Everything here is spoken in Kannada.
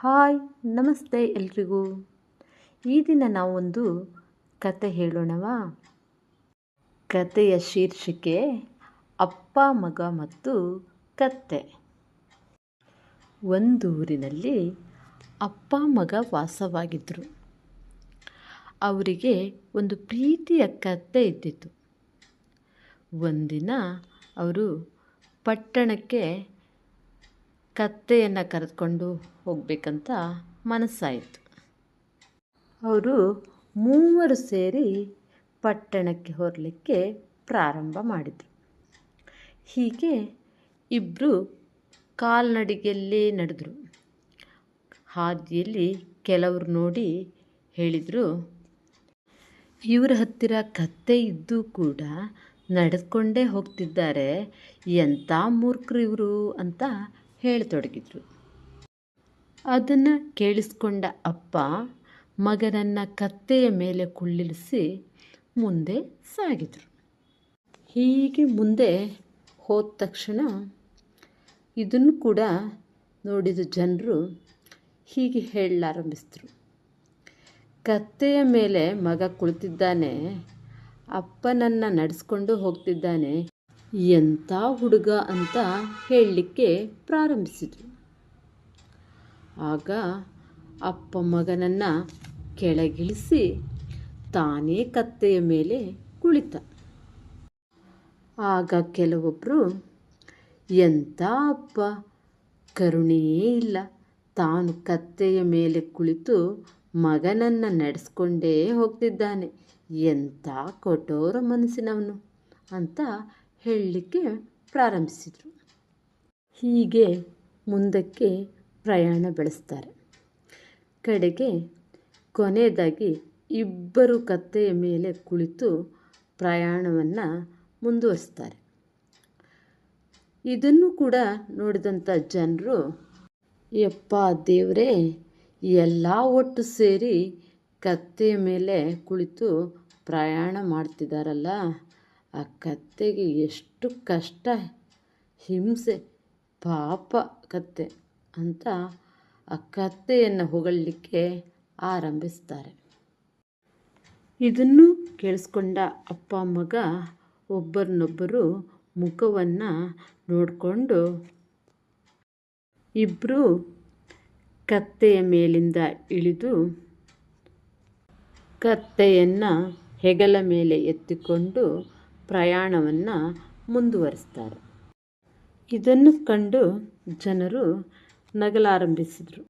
ಹಾಯ್, ನಮಸ್ತೆ ಎಲ್ರಿಗೂ. ಈ ದಿನ ನಾವೊಂದು ಕತೆ ಹೇಳೋಣವಾ? ಕತೆಯ ಶೀರ್ಷಿಕೆ, ಅಪ್ಪ, ಮಗ ಮತ್ತು ಕತ್ತೆ. ಒಂದೂರಿನಲ್ಲಿ ಅಪ್ಪ, ಮಗ ವಾಸವಾಗಿದ್ದರು ಅವರಿಗೆ ಒಂದು ಪ್ರೀತಿಯ ಕತ್ತೆ ಇದ್ದಿತ್ತು. ಒಂದಿನ ಅವರು ಪಟ್ಟಣಕ್ಕೆ ಕತ್ತೆಯನ್ನು ಕರೆದುಕೊಂಡು ಹೋಗಬೇಕಂತ ಮನಸ್ಸಾಯಿತು. ಅವರು ಮೂವರು ಸೇರಿ ಪಟ್ಟಣಕ್ಕೆ ಹೊರಲಿಕ್ಕೆ ಪ್ರಾರಂಭ ಮಾಡಿದರು. ಹೀಗೆ ಇಬ್ಬರು ಕಾಲ್ನಡಿಗೆಯಲ್ಲೇ ನಡೆದರು. ಹಾದಿಯಲ್ಲಿ ಕೆಲವರು ನೋಡಿ ಹೇಳಿದರು, ಇವರ ಹತ್ತಿರ ಕತ್ತೆ ಇದ್ದೂ ಕೂಡ ನಡೆದುಕೊಂಡೇ ಹೋಗ್ತಿದ್ದಾರೆ. ಎಂಥ ಮೂರ್ಖರು ಇವರು ಅಂತ ಹೇಳತೊಡಗಿದ್ರು. ಅದನ್ನು ಕೇಳಿಸ್ಕೊಂಡ ಅಪ್ಪ ಮಗನನ್ನು ಕತ್ತೆಯ ಮೇಲೆ ಕುಳ್ಳಿರಿಸಿ ಮುಂದೆ ಸಾಗಿದರು. ಹೀಗೆ ಮುಂದೆ ಹೋದ ತಕ್ಷಣ ಇದನ್ನು ಕೂಡ ನೋಡಿದ ಜನರು ಹೀಗೆ ಹೇಳಲಾರಂಭಿಸಿದ್ರು. ಕತ್ತೆಯ ಮೇಲೆ ಮಗ ಕುಳಿತಿದ್ದಾನೆ, ಅಪ್ಪನನ್ನು ನಡೆಸ್ಕೊಂಡು ಹೋಗ್ತಿದ್ದಾನೆ ಎಂಥ ಹುಡುಗ ಅಂತ ಹೇಳಲಿಕ್ಕೆ ಪ್ರಾರಂಭಿಸಿದರು. ಆಗ ಅಪ್ಪ ಮಗನನ್ನು ಕೆಳಗಿಳಿಸಿ ತಾನೇ ಕತ್ತೆಯ ಮೇಲೆ ಕುಳಿತ. ಆಗ ಕೆಲವೊಬ್ಬರು ಎಂಥ ಅಪ್ಪ, ಕರುಣೆಯೇ ಇಲ್ಲ. ತಾನು ಕತ್ತೆಯ ಮೇಲೆ ಕುಳಿತು ಮಗನನ್ನು ನಡೆಸ್ಕೊಂಡೇ ಹೋಗ್ತಿದ್ದಾನೆ. ಎಂಥ ಕಠೋರ ಮನಸ್ಸಿನವನು ಅಂತ ಹೇಳಲಿಕ್ಕೆ ಪ್ರಾರಂಭಿಸಿದರು. ಹೀಗೆ ಮುಂದಕ್ಕೆ ಪ್ರಯಾಣ ಬೆಳೆಸ್ತಾರೆ. ಕಡೆಗೆ ಕೊನೆಯದಾಗಿ ಇಬ್ಬರು ಕತ್ತೆಯ ಮೇಲೆ ಕುಳಿತು ಪ್ರಯಾಣವನ್ನು ಮುಂದುವರಿಸ್ತಾರೆ. ಇದನ್ನು ಕೂಡ ನೋಡಿದಂಥ ಜನರು, ಯಪ್ಪ ದೇವರೇ, ಎಲ್ಲ ಒಟ್ಟು ಸೇರಿ ಕತ್ತೆಯ ಮೇಲೆ ಕುಳಿತು ಪ್ರಯಾಣ ಮಾಡ್ತಿದ್ದಾರಲ್ಲ ಆ ಕತ್ತೆಗೆ ಎಷ್ಟು ಕಷ್ಟ, ಹಿಂಸೆ, ಪಾಪ ಕತ್ತೆ ಅಂತ ಆ ಕತ್ತೆಯನ್ನು ಹೊಗಳಲಿಕ್ಕೆ ಆರಂಭಿಸ್ತಾರೆ. ಇದನ್ನು ಕೇಳಿಸ್ಕೊಂಡ ಅಪ್ಪ ಮಗ ಒಬ್ಬರನ್ನೊಬ್ಬರು ಮುಖವನ್ನು ನೋಡಿಕೊಂಡು ಇಬ್ಬರು ಕತ್ತೆಯ ಮೇಲಿಂದ ಇಳಿದು ಕತ್ತೆಯನ್ನು ಹೆಗಲ ಮೇಲೆ ಎತ್ತಿಕೊಂಡು ಪ್ರಯಾಣವನ್ನು ಮುಂದುವರಿಸ್ತಾರೆ. ಇದನ್ನು ಕಂಡು ಜನರು ನಗಲಾರಂಭಿಸಿದರು.